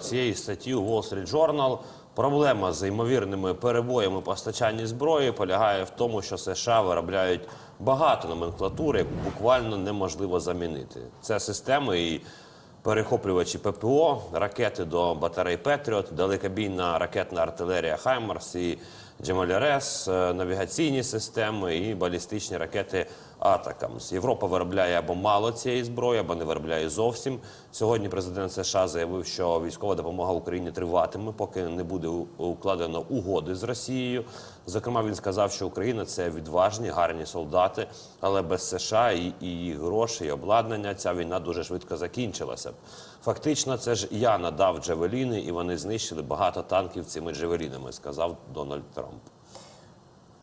цієї статті у Wall Street Journal. Проблема з ймовірними перебоями постачання зброї полягає в тому, що США виробляють багато номенклатури, яку буквально неможливо замінити. Це системи і перехоплювачі ППО, ракети до батарей Петріот, далекобійна ракетна артилерія Хаймарс і Джемалярес, е, навігаційні системи і балістичні ракети Атакамс. Європа виробляє або мало цієї зброї, або не виробляє зовсім. Сьогодні президент США заявив, що військова допомога Україні триватиме, поки не буде укладено угоди з Росією. Зокрема, він сказав, що Україна це відважні, гарні солдати, але без США і, їх грошей, і обладнання ця війна дуже швидко закінчилася б. Фактично, це ж я надав джавеліни, і вони знищили багато танків цими джавелінами, сказав Дональд Трамп.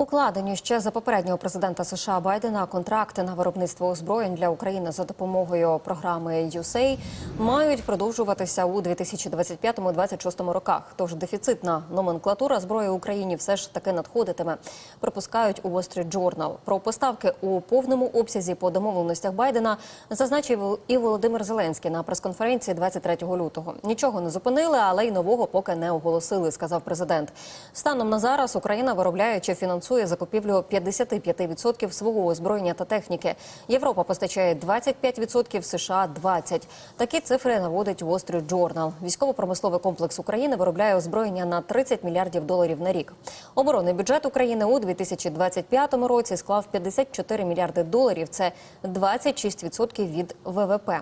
Укладені ще за попереднього президента США Байдена контракти на виробництво озброєнь для України за допомогою програми USAID мають продовжуватися у 2025-2026 роках. Тож дефіцитна номенклатура зброї Україні все ж таки надходитиме. Припускають у Wall Street Journal. Про поставки у повному обсязі по домовленостях Байдена зазначив і Володимир Зеленський на прес-конференції 23 лютого. Нічого не зупинили, але й нового поки не оголосили, сказав президент. Станом на зараз Україна виробляє чи фінансує закупівлю 55% свого озброєння та техніки. Європа постачає 25%, США – 20%. Такі цифри наводить Wall Street Journal. Військово-промисловий комплекс України виробляє озброєння на 30 мільярдів доларів на рік. Оборонний бюджет України у 2025 році склав 54 мільярди доларів. Це 26% від ВВП.